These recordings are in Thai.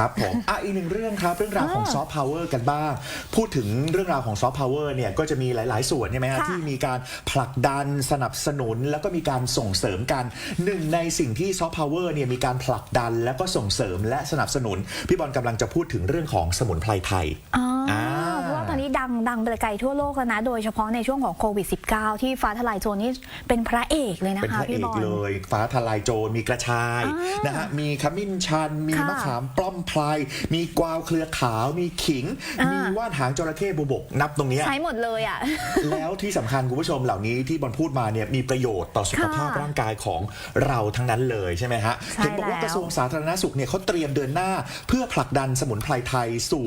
ครับผมอะอีกหนึ่งเรื่องครับ เรื่องราวของอ่าซอฟต์พาวเวอร์กันบ้าง พูดถึงเรื่องราวของซอฟต์พาวเวอร์เนี่ยก็จะมีหลาย ๆ ส่วนใช่ไหมฮะค่ะที่มีการผลักดันสนับสนุน แล้วก็มีการส่งเสริมกันหนึ่งในสิ่งที่ซอฟต์พาวเวอร์เนี่ยมีการผลักดันแล้วก็ส่งเสริมและสนับสนุน พี่บอลกำลังจะพูดถึงเรื่องของสมุนไพรไทยอ๋ออาเพราะว่าตอนนี้ดังดังไปไกลทั่วโลกแล้วนะ โดยเฉพาะในช่วงของโควิด -19 ที่ฟ้าทลายโจรนี่เป็นพระเอกเลยนะเป็นพคะระเอพี่บกอลเลย ฟ้าทลายโจรมีกระชายอ่านนะฮะมีขมิ้นชันมีค่ะมะขามปล้อมไพรมีกวาวเครือขาว มีขิงอ่ามีมีว่านหางจระเข้บุบก นับตรงเนี้ยใช้หมดเลยอะ แล้วที่สำคัญคุณผู้ชมเหล่านี้ที่บอลพูดมาเนี่ยมีประโยชน์ต่อสุขภาพค่ะร่างกายของเราทั้งนั้นเลยใช่ไหมฮะใช่เห็นบอกว่าแล้วกระทรวงสาธารณสุขเนี่ยเขาเตรียมเดินหน้า เพื่อผลักดันสมุนไพรไทยสู่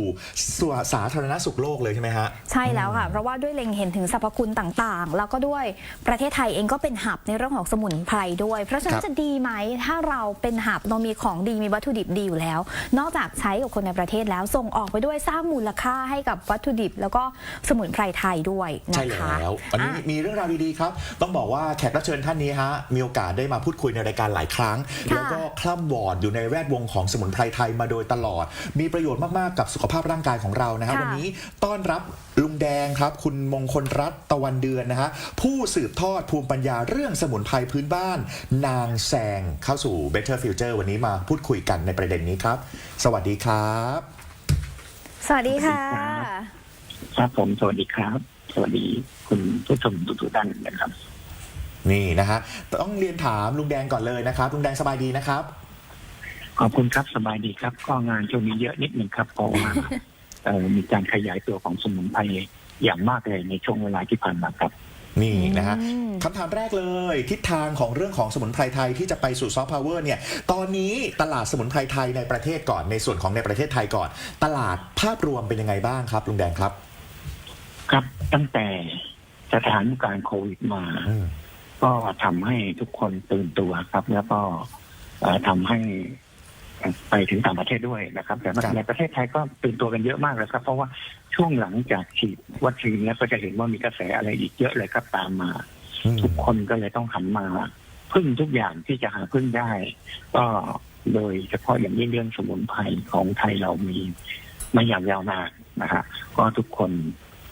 สู่สาธารณสุขโลกเลยใช่ไหมฮะ ใช่แล้วค่ะ เพราะว่าด้วยเล็งเห็นถึงสรรพคุณต่างๆ แล้วก็ด้วยประเทศไทยเองก็เป็นหับในเรื่องของสมุนไพรด้วย เพราะฉะครันั้นบจะดีไหมถ้าเราเป็นหับเรามีของดีมีวัตถุดิบดีอยู่แล้ว นอกจากใช้กับคนในประเทศแล้วส่งออกไปด้วยสร้างมูลค่าให้กับวัตถุดิบ แล้วก็สมุนไพรไทยด้วยใช่นะคะแล้ววันนี้อะมีเรื่องราวดีๆครับ ต้องบอกว่าแขกรับเชิญท่านนี้ฮะมีโอกาสได้มาพูดคุยในรายการหลายครั้งค่ะแล้วก็คล่ำวอร์ดอยู่ในแวดวงของสมุนไพรไทยมาโดยตลอด มีประโยชน์มากๆกับสุขภาพร่างกายของเรานะฮะค่ะวันนี้ต้อนรับลุงแดงครับ คุณมงคลรัตน์ตะวันเดือนนะฮะผู้สืบทอดภูมิปัญญาเรื่องสมุนไพรพื้นบ้าน นางแซงเข้าสู่ Better Future วันนี้มาพูดคุยกันในประเด็นนี้ครับสวัสดีครับ สวัสดีค่ะ ครับผมสวัสดีครับ สวัสดีคุณผู้ชมทุกๆท่านนะครับ นี่นะฮะต้องเรียนถามลุงแดงก่อนเลยนะครับลุงแดงสบายดีนะครับ ขอบคุณครับสบายดีครับ ก็งานช่วงนี้เยอะนิดหนึ่งครับเพราะว่าเอ่อมีการขยายตัวของสมุนไพรอย่างมากเลยในช่วงเวลาที่ผ่านมาครับ นี่นะฮะอืมคำถามแรกเลย ทิศทางของเรื่องของสมุนไพรไทยที่จะไปสู่ซอฟต์พาวเวอร์เนี่ยตอนนี้ตลาดสมุนไพรไทยในประเทศก่อนในส่วนของในประเทศไทยก่อน ตลาดภาพรวมเป็นยังไงบ้างครับลุงแดงครับ ครับตั้งแต่สถานการณ์โควิดมาอืมก็ทำให้ทุกคนตื่นตัวครับ แล้วก็เอ่อทำให้ ไปถึงต่างประเทศด้วยนะครับ แต่ในประเทศไทยก็ตื่นตัวกันเยอะมากเลยครับ เพราะว่าช่วงหลังจากฉีดวัคซีนแล้วก็จะเห็นว่ามีกระแสอะไรอีกเยอะเลยครับตามมาอืมทุกคนก็เลยต้องหันมาพึ่งทุกอย่างที่จะหาพึ่งได้ ก็โดยเฉพาะอย่างยิ่งเรื่องสมุนไพรของไทยเรามีมาอย่างยาวนานนะฮะก็ทุกคน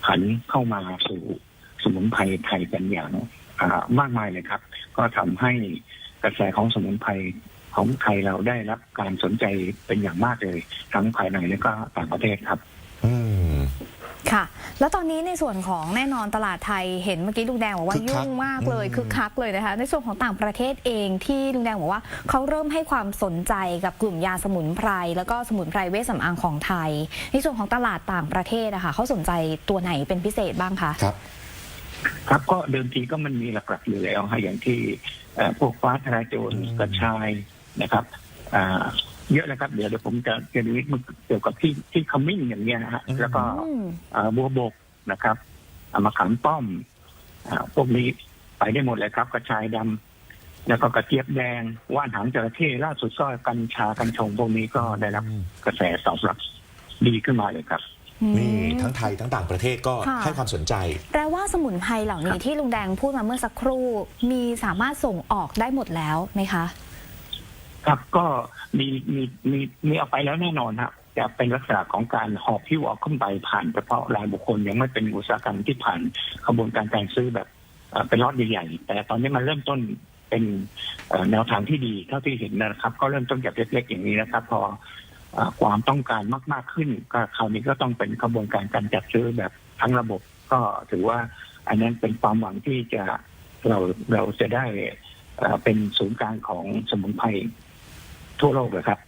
หันเข้ามาสู่สมุนไพรไทยกันอย่างอ่ามากมายเลยครับ ก็ทำให้กระแสของสมุนไพร ของไทยเราได้รับการสนใจเป็นอย่างมากเลย ทั้งภายในและก็ต่างประเทศครับ อืมค่ะ แล้วตอนนี้ในส่วนของแน่นอนตลาดไทยเห็นเมื่อกี้ลุงแดงบอกว่าคึกคักยุ่งมากเลยอืม คึกคักเลยนะคะ ในส่วนของต่างประเทศเองที่ลุงแดงบอกว่าเขาเริ่มให้ความสนใจกับกลุ่มยาสมุนไพรแล้วก็สมุนไพรเวชสำอางของไทย ในส่วนของตลาดต่างประเทศนะคะเขาสนใจตัวไหนเป็นพิเศษบ้างคะ ครับ ครับก็เดิมทีก็มันมีหลักๆอยู่แล้วฮะอย่างที่เอ่อพวกฟ้าทลายโจรอืม กระชาย นะครับอ่าเยอะนะครับ เดี๋ยวเดี๋ยวผมจะจะดูนิดนึงเกี่ยวกับที่ที่ขมิ้นอย่างเงี้ยนะฮะแล้วก็อืมอ่าบัวบกนะครับอ่ามะขามป้อมอ่าพวกนี้ไปได้หมดเลยครับ กระชายดำแล้วก็กระเจี๊ยบแดง ว่านหางจระเข้ล่าสุดก็กัญชากัญชงพวกนี้ก็ได้รับกระแสตอบรับดีขึ้นมาเลยครับนี่ทั้งไทยทั้งต่างประเทศก็ค่ะให้ความสนใจ แปลว่าสมุนไพรเหล่านี้ที่ลุงแดงพูดมาเมื่อสักครู่ มีสามารถส่งออกได้หมดแล้วไหมคะ ครับก็มีมีมีมีเอาไปแล้วแน่นอนครับจะเป็นลักษณะของการหอบพิ้วเอาขึ้นไปผ่านเฉพาะรายบุคคลยังไม่เป็นอุตสาหกรรมที่ผ่านกระบวนการการซื้อแบบเป็นรอดใหญ่ๆแต่ตอนนี้มันเริ่มต้นเป็นแนวทางที่ดีเท่าที่เห็นนะครับ ก็เริ่มต้นจากเล็กๆอย่างนี้นะครับพออความต้องการมาก ๆขึ้น ก็คราวนี้ก็ต้องเป็นกระบวนการการจัดซื้อแบบทั้งระบบ ก็ถือว่าอันนั้นเป็นความหวังที่จะเราเราจะได้เป็นศูนย์กลางของสมุนไพร ทั่วโลกเลยครับ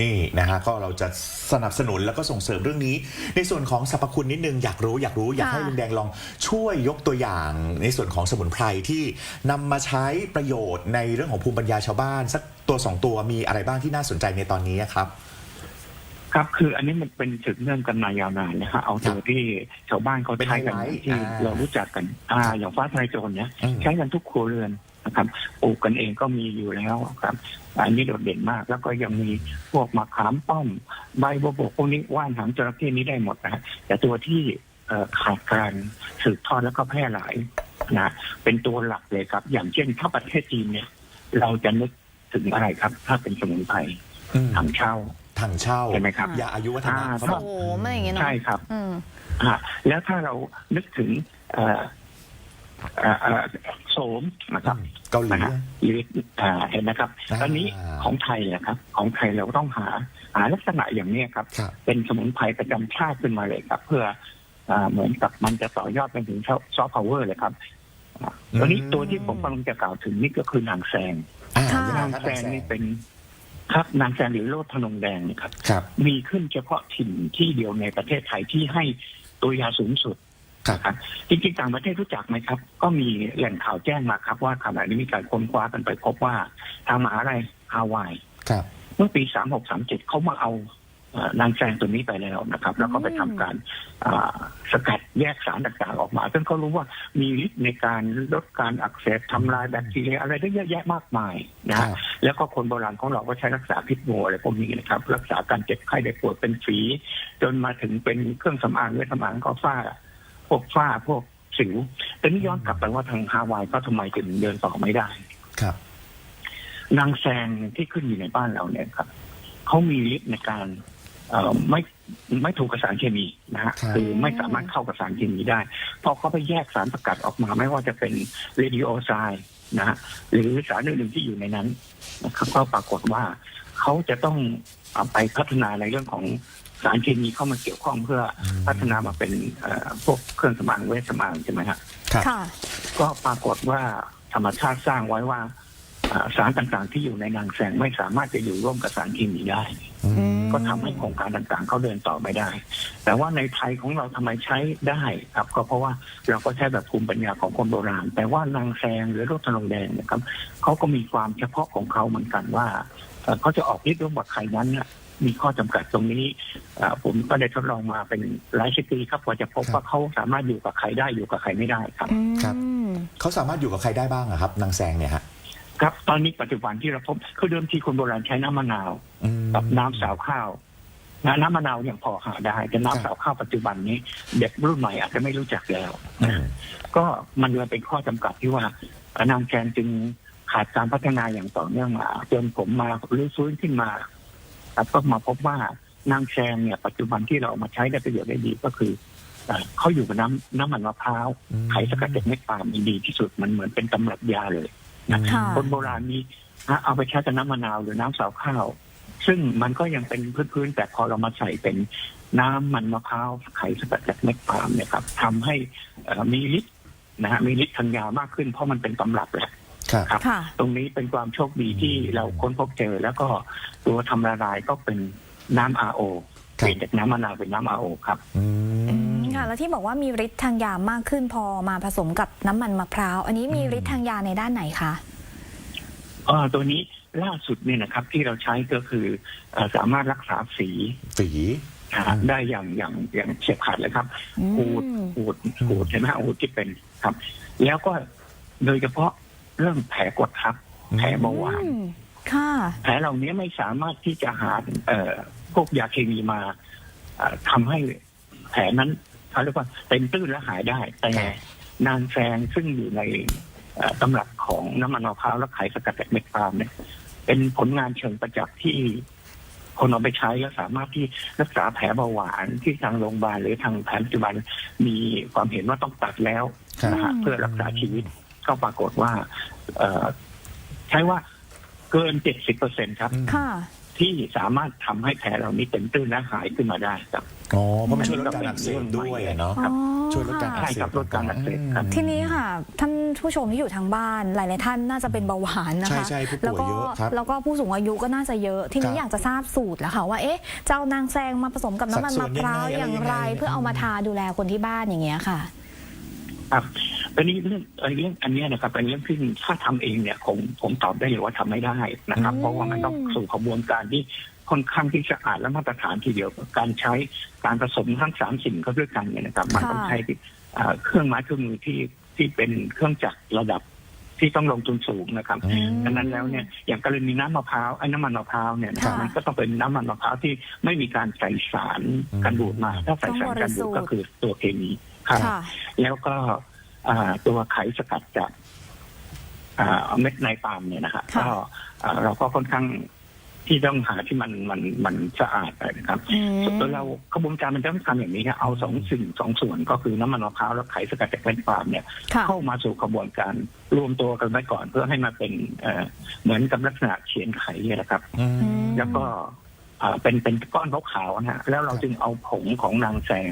นี่นะฮะก็เราจะสนับสนุนแล้วก็ส่งเสริมเรื่องนี้ ในส่วนของสรรพคุณนิดนึงอยากรู้อยากรู้อยากให้ค่ะลุงแดงลองช่วยยกตัวอย่าง ในส่วนของสมุนไพรที่นำมาใช้ประโยชน์ในเรื่องของภูมิปัญญาชาวบ้าน สักตัวสองตัวมีอะไรบ้างที่น่าสนใจในตอนนี้ครับ ครับคืออันนี้มันเป็นสืบเนื่องกันมายาวนานนะฮะเอาตัวที่ชาวบ้านเขาใช้กันเป็นไฮไลท์ที่อ่าเรารู้จักกันอ่าอย่างฟ้าทลายโจรเนี่ยอืมใช้กันทุกครัวเรือน นะครับปลูกกันเองก็มีอยู่แล้วครับอันนี้โดดเด่นมาก แล้วก็ยังมีพวกมะขามป้อม ใบบัวบกพวกนี้ว่านหางจระเข้นี้ได้หมดนะฮะแต่ตัวที่เอ่อขาดการสืบทอดแล้วก็แพร่หลายนะเป็นตัวหลักเลยครับ อย่างเช่นถ้าประเทศจีนเนี่ย เราจะนึกถึงอะไรครับ ถ้าเป็นสมุนไพรอืมถังเช่าถังเช่าใช่ไหมครับยาอายุวัฒนะอ่าเขาบอกโอ้โหไม่อย่างเงี้ยเนาะใช่ครับอืมอ่าแล้วถ้าเรานึกถึงเอ่อเอ่อเอ่อโสมนะครับเกาหลี นะฮะหรืออ่าเห็นนะครับอ่า ตอนนี้ของไทยนะครับ ของไทยเราต้องหาหาลักษณะอย่างนี้ครับ ครับ เป็นสมุนไพรประจำชาติขึ้นมาเลยครับ เพื่ออ่าเหมือนกับมันจะต่อยอดไปถึงซอฟต์พาวเวอร์เลยครับอ่าตัวนี้อืมตัวที่ผมกำลังจะกล่าวถึงนี่ก็คือนางแซงอ่าค่ะ ยังไงนางครับแซงนี่เป็นครับนางแซงหรือโลดทนงแดงนี่ครับ ครับ มีขึ้นเฉพาะถิ่นที่เดียวในประเทศไทยที่ให้ตัวยาสูงสุด ครับครับ จริงๆต่างประเทศรู้จักไหมครับ ก็มีแหล่งข่าวแจ้งมาครับ ว่าขณะนี้มีการค้นคว้ากันไปพบว่าทางมหาลัยฮาวายครับเมื่อปี3637เขามาเอาเอ่อนางแซงตัวนี้ไปแล้วนะครับ แล้วก็ไปทำการอ่าสกัดแยกสารต่างๆออกมาซึ่งเขารู้ว่ามีฤทธิ์ในการลดการอักเสบทำลายแบคทีเรียอะไรได้เยอะแยะมากมายนะคฮะรับแล้วก็คนโบราณของเราก็ใช้รักษาพิษงูอะไรพวกนี้นะครับ รักษาการเจ็บไข้ได้ปวดเป็นฝี จนมาถึงเป็นเครื่องสำอางเวชสำอางก็ฝ้าพ วกฝ้าพวกสิวแต่นี่ย้อนกลับไปว่าทางฮาวายก็ทำไมถึงเดินต่อไม่ได้ ครับ นางแซงที่ขึ้นอยู่ในบ้านเราเนี่ยครับเขามีฤทธิ์ในการเอ่อไม่ไม่ถูกกับสารเคมีนะฮะครับคือไม่สามารถเข้ากับสารเคมีได้ พอเขาไปแยกสารสกัดออกมาไม่ว่าจะเป็นเรดิโอไซด์นะฮะหรือสารอื่นๆที่อยู่ในนั้นนะครับก็ปรากฏว่าเขาจะต้องเอาไปพัฒนาในเรื่องของ สารเคมีเข้ามาเกี่ยวข้องเพื่อพัฒนามาเป็นเอ่อพวกเครื่องสำอางเวชสำอางใช่ไหมฮะครับค่ะ ก็ปรากฏว่าธรรมชาติสร้างไว้ว่าอ่าสารต่างๆ ที่อยู่ในนางแสงไม่สามารถจะอยู่ร่วมกับสารเคมีได้อืมก็ทำให้โครงการต่างๆเขาเดินต่อไม่ได้ แต่ว่าในไทยของเราทำไมใช้ได้ครับ ก็เพราะว่าเราก็ใช้แบบภูมิปัญญาของคนโบราณ แต่ว่านางแซงหรือโรคทนงแดงเนะครับเขาก็มีความเฉพาะของเขาเหมือนกันว่าเอ่อเขาจะออกฤทธิ์ร่วมกับใครนั้นน่ะ มีข้อจำกัดตรงนี้อ่าผมก็ได้ทดลองมาเป็นหลายสิบปีครับกว่าจะพบว่าเขาสามารถอยู่กับใครได้อยู่กับใครไม่ได้ครับอืมครับเขาสามารถอยู่กับใครได้บ้างอะครับนางแซงเนี่ยฮะครับตอนนี้ปัจจุบันที่เราพบคือเดิมทีคนโบราณใช้น้ำมะนาวอืมกับน้ำสาวข้าวนะน้ำมะนาวยังพอหาได้ แต่ครับน้ำสาวข้าวปัจจุบันนี้ เด็กรุ่นใหม่อาจจะไม่รู้จักแล้วอืมก็มันเลยเป็นข้อจำกัดที่ว่านางแกนจึงขาดการพัฒนาอย่างต่อเนื่องมาจนผมมารื้อฟื้นขึ้นมา ครับก็มาพบว่านางแซงเนี่ยปัจจุบันที่เราเอามาใช้ได้ประโยชน์ได้ดีก็คือเอ่อเขาอยู่กับน้ำน้ำมันมะพร้าวอืมไขสกัดจากเม็ดปาล์มดีที่สุดมันเหมือนเป็นตำรับยาเลยค่ะคนโบราณนี้นะเอาไปใช้กับน้ำมะนาวหรือน้ำสาวข้าว ซึ่งมันก็ยังเป็นพื้นๆแต่พอเรามาใส่เป็นน้ำมันมะพร้าวไขสกัดจากเม็ดปาล์มเนี่ยครับทำให้เอ่อมีฤทธิ์นะฮะมีฤทธิ์ทางยามากขึ้นเพราะมันเป็นตำรับแหละ ครับครับ ค่ะ ตรงนี้เป็นความโชคดีที่เราค้นพบเจอ แล้วก็ตัวทำละลายก็เป็นน้ำ RO เปลี่ยนจากน้ำมะนาวเป็นน้ำ RO ครับ อือืม มค่ะ แล้วที่บอกว่ามีฤทธิ์ทางยามากขึ้นพอมาผสมกับน้ำมันมะพร้าว อันนี้มีอืมฤทธิ์ทางยาในด้านไหนคะ เอ่อตัวนี้ล่าสุดเนี่ยนะครับที่เราใช้ก็คือเอ่อสามารถรักษาฝีฝีนะฮะได้อย่างอย่างอย่างเฉียบขาดเลยครับอืหูดมหูดหูดใช่ไหมฮะหูดที่เป็นครับ แล้วก็โดยเฉพาะ เรื่องแผลกดทับแผลเบาหวานอืมค่ะ แผลเหล่านี้ไม่สามารถที่จะหาเอ่อพวกยาเคมีมาเอ่อทำให้แผลนั้นเขาเรียกว่าเป็นตื้นและหายได้ แต่ครับนางแซงซึ่งอยู่ในเอ่อตำรับของน้ำมันมะพร้าวและไขสกัดจากเม็ดปาล์มเนี่ย เป็นผลงานเชิงประจักษ์ที่คนเอาไปใช้แล้วสามารถที่รักษาแผลเบาหวานที่ทางโรงพยาบาลหรือทางแผนปัจจุบันมีความเห็นว่าต้องตัดแล้วครับนะฮะอืม เพื่อรักษาชีวิต ก็ปรากฏว่าเอ่อใช้ว่าเกินเจ็ดสิบเปอร์เซ็นครับอืมค่ะ ที่สามารถทำให้แผลเหล่านี้เป็นตื้นและหายขึ้นมาได้ครับ อ๋อเพราะมันช่วยลดการอักเสบด้วยอะเนาะอ๋อช่วยลดการอักใช่เสครับบลดการอักเสบครับ ทีนี้ค่ะ ท่านผู้ชมที่อยู่ทางบ้านหลายๆท่านน่าจะเป็นเบาหวานนะใช่คะใช่ผู้แล้วป่วยก็เยอะครับแล้วก็ผู้สูงอายุก็น่าจะเยอะ ทีนี้ครับอยากจะทราบสูตรแล้วค่ะว่าเอ๊ะจะเอานางแซงมาผสมกับน้ำมันสัดส่วมะนพร้าวยังไงอย่างไรอะไรยังไงเพื่อเอามาทาดูแลคนที่บ้านอย่างเงี้ยค่ะ ครับตอนนี้เรื่องเอ่อเรื่องอันเนี้ยนะครับเป็นเรื่องที่ถ้าทำเองเนี่ยผมผมตอบได้เลยว่าทำไม่ได้นะครับอืมเพราะว่ามันต้องสู่กระบวนการที่ค่อนข้างที่สะอาดและมาตรฐานทีเดียวการใช้การผสมทั้งสามสิ่งก็ด้วยกันเนี่ยนะครับ มันต้องใช้เอ่อเครื่องไม้เครื่องมือที่ที่เป็นเครื่องจักรระดับที่ต้องลงทุนสูงนะครับอืมดังนั้นแล้วเนี่ยอย่างกรณีน้ำมะพร้าวไอ้น้ำมันมะพร้าวเนี่ยนะครับค่ะมันก็ต้องเป็นน้ำมันมะพร้าวที่ไม่มีการใส่สารกันบูดมา ถ้าใส่สารกันบูดก็คือตัวเคมี ครับค่ะ แล้วก็อ่าตัวไขสกัดจากอ่าเม็ดในปาล์มเนี่ยนะฮะค่ะก็อ่าเราก็ค่อนข้างที่ต้องหาที่มันมันมันสะอาดนะครับอืมส่วนเรากระบวนการมันต้องทำอย่างนี้ครับเอาสองสิ่งสองส่วนก็คือน้ำมันมะพร้าวและไขสกัดจากแป้งปาล์มเนี่ยค่ะเข้ามาสู่กระบวนการรวมตัวกันไว้ก่อนเพื่อให้มาเป็นเอ่อเหมือนกับลักษณะเขียนไขเนี่ยนะครับอืมมแล้วก็อ่าเป็นเป็นก้อนขาวๆนะฮะแล้วเราครับจึงเอาผงของนางแซง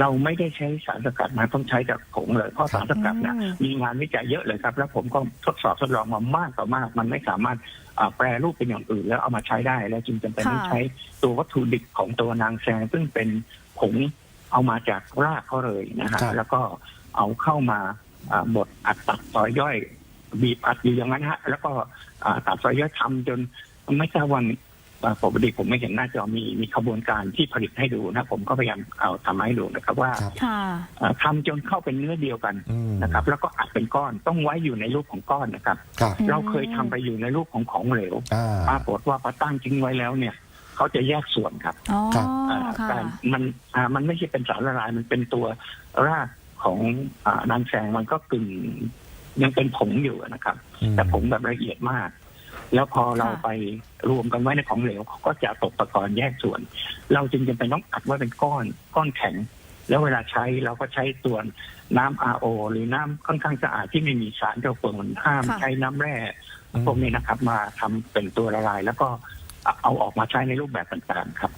เราไม่ได้ใช้สารสกัดมาต้องใช้จากผงเลยเพราะครับสารสกัดนะอืมมีงานวิจัยเยอะเลยครับ แล้วผมก็ทดสอบทดลองมามากต่อมาก มันไม่สามารถอ่าแปรรูปเป็นอย่างอื่น แล้วเอามาใช้ได้ แล้วจึงจำเป็นต้องค่ะใช้ตัววัตถุดิบของตัวนางแซงซึ่งเป็นผงเอามาจากรากเขาเลยนะฮะครับแล้วก็เอาเข้ามาอ่าบดอัดตัดต่อยย่อย บีบอัดอยู่อย่างนั้นฮะ แล้วก็อ่าตัดซอยย่อยทำจนไม่ทราบว่าอ่า ปกติผมไม่เห็นหน้าจอมีมีขบวนการที่ผลิตให้ดูนะ ผมก็พยายามเอาทำให้ดูนะครับว่าครับค่ะอ่าทำจนเข้าเป็นเนื้อเดียวกันอืมนะครับ แล้วก็อัดเป็นก้อนต้องไว้อยู่ในรูปของก้อนนะครับครับอืมเราเคยทำไปอยู่ในรูปของของเหลวอ่าปรากฏว่าพอตั้งทิ้งไว้แล้วเนี่ยเขาจะแยกส่วนครับอ๋อครับอ่าค่ะแต่มันอ่ามันไม่ใช่เป็นสารละลายมันเป็นตัวรากของอ่านางแซงมันก็กึ่งยังเป็นผงอยู่นะครับอืมแต่ผงแบบละเอียดมาก แล้วพอเราไปรวมกันไว้ในของเหลวเขาก็จะตกตะกอนแยกส่วน เราจึงจำเป็นต้องอัดไว้เป็นก้อนก้อนแข็ง แล้วเวลาใช้เราก็ใช้ตัวน้ำ RO หรือน้ำค่อนข้างสะอาดที่ไม่มีสารเจ้าเปลือกห้ามค่ะใช้น้ำแร่อืมพวกนี้นะครับ มาทำเป็นตัวละลาย แล้วก็เอาออกมาใช้ในรูปแบบต่างๆครับ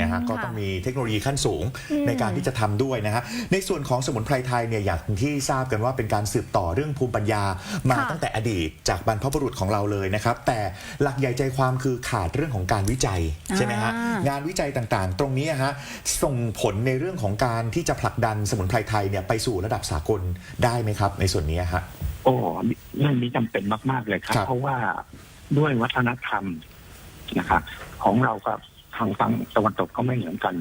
นี่นะฮะอืมก็ต้องมีเทคโนโลยีขั้นสูงอืมในการที่จะทำด้วยนะฮะในส่วนของสมุนไพรไทยเนี่ยอย่างที่ทราบกันว่าเป็นการสืบต่อเรื่องภูมิปัญญามาค่ะตั้งแต่อดีตจากบรรพบุรุษของเราเลยนะครับ แต่หลักใหญ่ใจความคือขาดเรื่องของการวิจัยใช่ไหมฮะอ่างงานวิจัยต่างๆ ตรงนี้ฮะส่งผลในเรื่องของการที่จะผลักดันสมุนไพรไทยเนี่ยไปสู่ระดับสากลได้ไหมครับ ในส่วนนี้ฮะโอ้เรื่องนี้จำเป็นมาก ๆ เลยครับครับ เพราะว่าด้วยวัฒนธรรมนะครับของเรากับ ทางฝั่งตะวันตกก็ไม่เหมือนกัน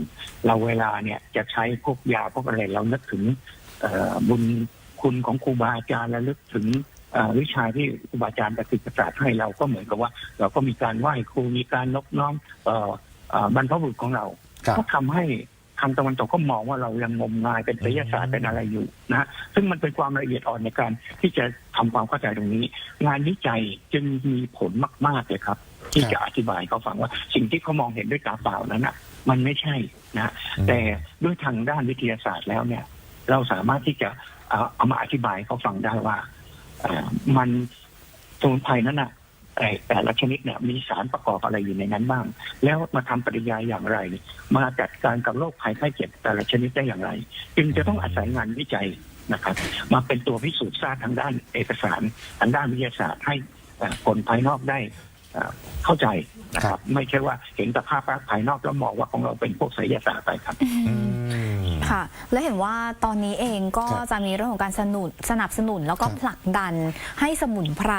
เราเวลาเนี่ยจะใช้พวกยาพวกอะไรเรานึกถึงเอ่อบุญคุณของครูบาอาจารย์และลึกถึงเอ่อวิชาที่ครูบาอาจารย์ประสิทธิ์ประสาทให้เราก็เหมือนกับว่า เราก็มีการไหว้ครูมีการนบน้อมเอ่อเอ่อบรรพบุรุษของเราครับก็ทำให้ทางตะวันตกก็มองว่าเรายังงมงายเป็นศิลศาสตร์เป็นอะไรอยู่นะฮะซึ่งมันเป็นความละเอียดอ่อนในการที่จะทำความเข้าใจตรงนี้ งานวิจัยจึงมีผลมาก ๆเลยครับ ที่ครับจะอธิบายเขาฟังว่าสิ่งที่เขามองเห็นด้วยตาเปล่านั้นอะ มันไม่ใช่นะฮะอืมแต่ด้วยทางด้านวิทยาศาสตร์แล้วเนี่ย เราสามารถที่จะเอาเอามาอธิบายให้เขาฟังได้ว่าเอ่อมันสมุนไพรนั้นอะแต่แต่ละชนิดเนี่ยมีสารประกอบอะไรอยู่ในนั้นบ้าง แล้วมาทำปฏิกิริยาอย่างไร มาจัดการกับโรคภัยไข้เจ็บแต่ละชนิดได้อย่างไร จึงจะต้องอาศัยงานวิจัยนะครับ มาเป็นตัวพิสูจน์ทราบทางด้านเอกสารทางด้านวิทยาศาสตร์ให้เอ่อคนภายนอกได้ เอ่อเข้าใจนะคครัรับบไม่ใช่ว่าเห็นแต่ภาพลักษณ์ภายนอกแล้วมองว่าของเราเป็นพวกไสยศาสตร์ไปครับอืมค่ะ และเห็นว่าตอนนี้เองก็ครับจะมีเรื่องของการสนุนสนับสนุนแล้วก็ครับผลักดันให้สมุนไพร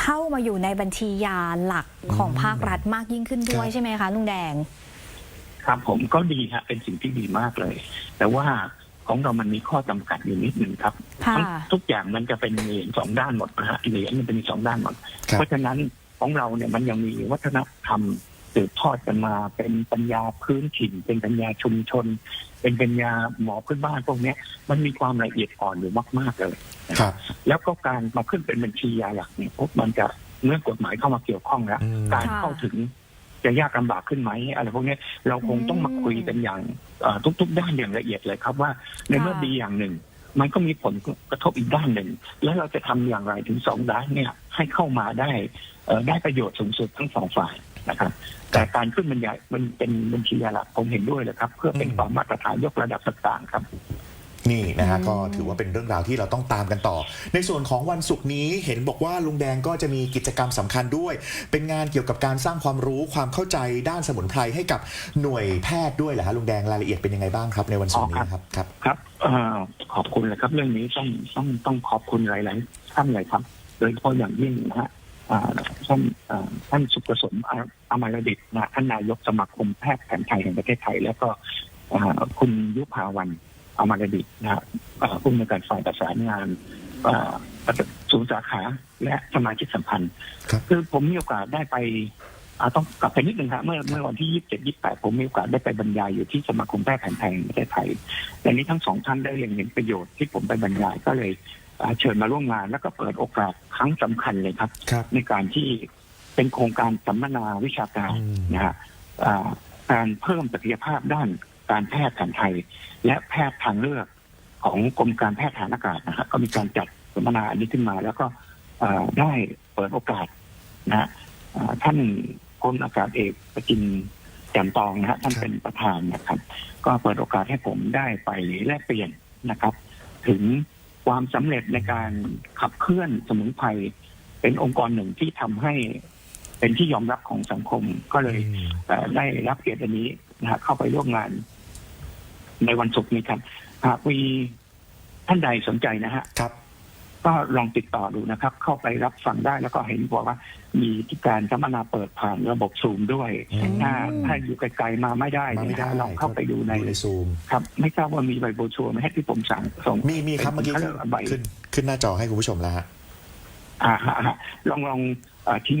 เข้ามาอยู่ในบัญชียาหลักของอืมภาครัฐมากยิ่งขึ้นด้วยครับใช่ไหมคะลุงแดง ครับผมก็ดีฮะเป็นสิ่งที่ดีมากเลย แต่ว่าของเรามันมีข้อจำกัดอยู่นิดหนึ่งครับค่ะทั้งทุกอย่างมันจะเป็นเหรียญสองด้านหมดนะฮะเหรียญมันเป็นสองด้านหมดครับเพราะฉะนั้น ของเราเนี่ยมันยังมีวัฒนธรรมสืบทอดกันมา เป็นปัญญาพื้นถิ่น เป็นปัญญาชุมชน เป็นปัญญาหมอพื้นบ้านพวกเนี้ยมันมีความละเอียดอ่อนอยู่มาก ๆเลยนะคครับรับ แล้วก็การมาขึ้นเป็นบัญชียาหลักเนี่ยพวกมันจะเมื่อกฎหมายเข้ามาเกี่ยวข้องแล้วอืมการเข้าถึงจะยากลำบากขึ้นไหมอะไรพวกเนี้ยเราคงต้องมาคุยกันอย่างเอ่อทุก ๆ ด้านอย่างละเอียดเลยครับว่าในเมื่อค่ะดีอย่างหนึ่ง มันก็มีผลกระทบอีกด้านหนึ่ง แล้วเราจะทำอย่างไรถึงสองด้านเนี่ย ให้เข้ามาได้ได้ประโยชน์สูงสุดทั้งสองฝ่ายนะครับ แต่การขึ้นบรรยายมันเป็นบัญชียาหลักผมเห็นด้วยเลยครับ เพื่อเป็นอืมความมาตรฐานยกระดับต่างๆครับ นี่นะฮะอืมก็ถือว่าเป็นเรื่องราวที่เราต้องตามกันต่อ ในส่วนของวันศุกร์นี้เห็นบอกว่าลุงแดงก็จะมีกิจกรรมสำคัญด้วย เป็นงานเกี่ยวกับการสร้างความรู้ความเข้าใจด้านสมุนไพรให้กับหน่วยแพทย์ด้วยเหรอฮะลุงแดงรายละเอียดเป็นยังไงบ้างครับ ในวันศุกร์นี้ครับครับครับเอ่อขอบคุณเลยครับ เรื่องนี้ต้องต้องต้องขอบคุณหลายๆท่านเลยครับ โดยเฉพาะอย่างยิ่งนะฮะอ่าท่านอ่าท่านสุประสมอาอมรดิตนะท่านนายกสมาคมแพทย์แผนไทยแห่งประเทศไทย แล้วก็อ่าคุณยุพาวัน อมรดิตนะฮะอ่าผู้อำนวยการฝ่ายประสานงานอ่าศูนย์สาขาและสมาชิกสัมพันธ์ครับคือผมมีโอกาสได้ไปอ่าต้องกลับไปนิดนึงครับเมื่อเมื่อวันที่ยี่สิบเจ็ดยี่สิบแปดผมมีโอกาสได้ไปบรรยายอยู่ที่สมาคมแพทย์แผนไทยแห่งประเทศไทยแต่นี้ทั้งสองท่านได้เล็งเห็นประโยชน์ที่ผมไปบรรยายก็เลยอ่าเชิญมาร่วมงานแล้วก็เปิดโอกาสครั้งสำคัญเลยครับครับ ในการที่เป็นโครงการสัมมนาวิชาการอืมนะฮะอ่าการเพิ่มศักยภาพด้าน การแพทย์แผนไทย และแพทย์ทางเลือกของกรมการแพทย์ฐานอากาศนะครับก็มีการจัดสัมมนาอันนี้ขึ้นมา แล้วก็อ่าได้เปิดโอกาสนะฮะอ่าท่านพลอากาศเอกประจินแจ่มตองนะฮะท่านครับเป็นประธานนะครับ ก็เปิดโอกาสให้ผมได้ไปแลกเปลี่ยนนะครับ ถึงความสำเร็จในการขับเคลื่อนสมุนไพรเป็นองค์กรหนึ่งที่ทำให้เป็นที่ยอมรับของสังคมก็เลยอืมเอ่อได้รับเกียรติอันนี้นะฮะเข้าไปร่วมงาน ในวันศุกร์นี้ครับ หากมีท่านใดสนใจนะฮะครับ ก็ลองติดต่อดูนะครับ เข้าไปรับฟังได้แล้วก็เห็นบอกว่า มีที่การสัมมนาเปิดผ่านระบบซูมด้วยอืม ถ้าถ้าอยู่ไกลๆมาไม่ได้มาไม่เนี่ยได้นะลองเข้าไปดูใน ดูในซูม ครับ ไม่ทราบว่ามีใบโบรชัวร์ไหมฮะที่ผมสั่งส่งมีมีครับเมื่อกี้ขาขึ้รีนยว่าใบขึ้นขึ้นหน้าจอให้คุณผู้ชมแล้วฮะ อ่าฮะฮะลองลองเอ่อทิ้ง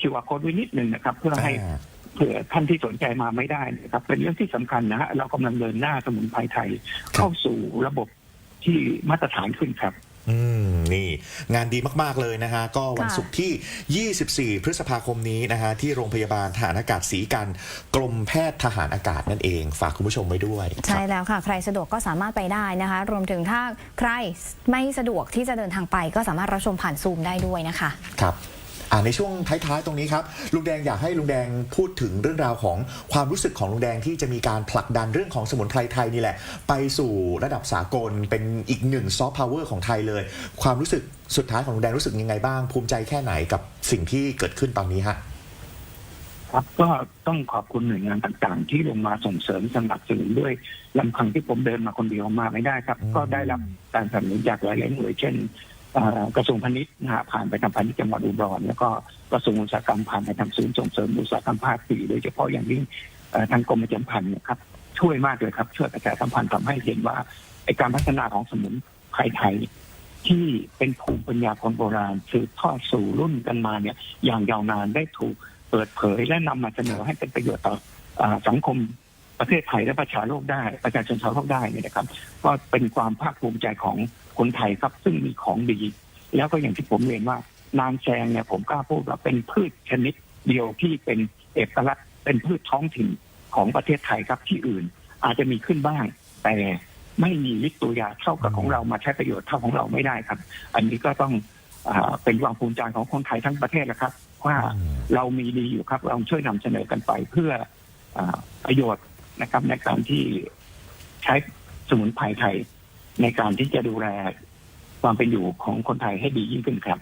QR code ไว้นิดนึงนะครับ เพื่อให้อ่า เผื่อท่านที่สนใจมาไม่ได้นะครับ เป็นเรื่องที่สำคัญนะฮะเรากำลังเดินหน้าสมุนไพรไทย เข้าสู่ระบบที่มาตรฐานขึ้นครับอืมนี่งานดีมากๆเลยนะฮะ ก็วันค่ะศุกร์ที่ 24 พฤษภาคมนี้นะฮะ ที่โรงพยาบาลทหารอากาศศรีกัน กรมแพทย์ทหารอากาศนั่นเอง ฝากคุณผู้ชมไว้ด้วย ใช่แล้วค่ะ ใครสะดวกก็สามารถไปได้นะคะ รวมถึงถ้าใครไม่สะดวกที่จะเดินทางไป ก็สามารถรับชมผ่านซูมได้ด้วยนะคะ ครับอ่า ในช่วงท้ายๆ ตรงนี้ครับลุงแดงอยากให้ลุงแดงพูดถึงเรื่องราวของความรู้สึกของลุงแดงที่จะมีการผลักดันเรื่องของสมุนไพรไทยนี่แหละ ไปสู่ระดับสากลเป็นอีกหนึ่งซอฟต์พาวเวอร์ของไทยเลย ความรู้สึกสุดท้ายของลุงแดงรู้สึกยังไงบ้าง ภูมิใจแค่ไหนกับสิ่งที่เกิดขึ้นตอนนี้ฮะครับก็ต้องขอบคุณหน่วยงานต่างๆ ที่ลงมาส่งเสริมสนับสนุนด้วยลำพังที่ผมเดินมาคนเดียวมาไม่ได้ครับอืมก็ได้รับการสนับสนุนจากหลายๆหน่วยเช่นเอ่อ กระทรวงพาณิชย์นะฮะผ่านไปทางพาณิชย์จังหวัดอุดรแล้วก็กระทรวงอุตสาหกรรมผ่านไปทางศูนย์ส่งเสริมอุตสาหกรรมภาคสี่โดยเฉพาะอย่างยิ่งทางกรมประชาสัมพันธ์นี่ยครับช่วยมากเลยครับ ช่วยประชาสัมพันธ์ทำให้เห็นว่าไอการพัฒนาของสมุนไพรไทย ที่เป็นภูมิปัญญาคนโบราณสืบทอดสู่รุ่นกันมาเนี่ยอย่างยาวนานได้ถูกเปิดเผยและนำมาเสนอให้เป็นประโยชน์ต่อสังคมประเทศไทยและประชาโลกได้ ประชาชนชาวโลกได้เนี่ยนะครับ ก็เป็นความภาคภูมิใจของ คนไทยครับซึ่งมีของดี แล้วก็อย่างที่ผมเรียนว่านางแซงเนี่ยผมกล้าพูดว่าเป็นพืชชนิดเดียวที่เป็นเอกลักษณ์เป็นพืชท้องถิ่นของประเทศไทยครับที่อื่น อาจจะมีขึ้นบ้าง แต่ไม่มีฤทธิ์ตัวยาเท่ากับของเรามาใช้ประโยชน์เท่าของเราไม่ได้ครับ อันนี้ก็ต้องอาเป็นความภูมิใจของคนไทยทั้งประเทศแล้วครับ ว่าเรามีดีอยู่ครับเราช่วยนำเสนอกันไปเพื่ออาประโยชน์นะครับในการที่ใช้สมุนไพรไทย ในการที่จะดูแลความเป็นอยู่ของคนไทยให้ดียิ่งขึ้นครับ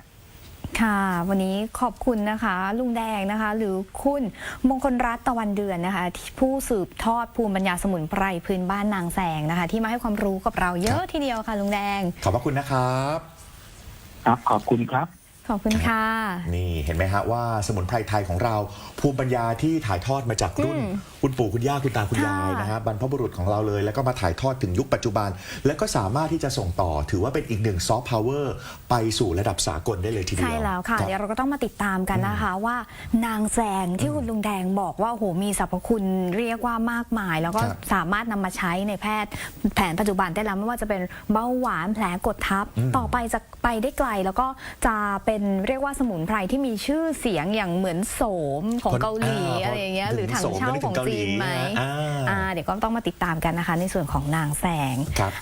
ค่ะ วันนี้ขอบคุณนะคะ ลุงแดงนะคะ หรือคุณมงคลรัตน์ตะวันเดือนนะคะที่ผู้สืบทอดภูมิปัญญาสมุนไพรพื้นบ้านนางแสงนะคะ ที่มาให้ความรู้กับเราเยอะทีเดียวค่ะลุงแดง ขอบพระคุณนะครับ ครับ ขอบคุณครับ ขอบคุณค่ะ นี่เห็นไหมฮะว่าสมุนไพรไทยของเราภูมิปัญญาที่ถ่ายทอดมาจากรุ่นอืมคุณปู่คุณย่าคุณตาคุณยายค่ะนะฮะบรรพบุรุษของเราเลย แล้วก็มาถ่ายทอดถึงยุคปัจจุบัน แล้วก็สามารถที่จะส่งต่อถือว่าเป็นอีกหนึ่งซอฟต์พาวเวอร์ไปสู่ระดับสากลได้เลยทีเดียว ใช่แล้วค่ะรับเดี๋ยวเราก็ต้องมาติดตามกันนะคะ ว่านางแซงที่คุณลุงแดงบอกว่าโอ้โหมีสรรพคุณเรียกว่ามากมาย แล้วก็ครับสามารถนำมาใช้ในแพทย์แผนปัจจุบันได้แล้วไม่ว่าจะเป็นเบาหวานแผลกดทับอืมต่อไปจะไปได้ไกลแล้วก็จะเป็นเรียกว่าสมุนไพรที่มีชื่อเสียงอย่างเหมือนโสมของเกาหลีอ่าอะไรอย่างเงี้ยพอหรือถังถึงโสมเช่าก็นึกถึของงเกาหลีจีนไหมอ่าอ่าเดี๋ยวก็ต้องมาติดตามกันนะคะ ในส่วนของนางแซงครับ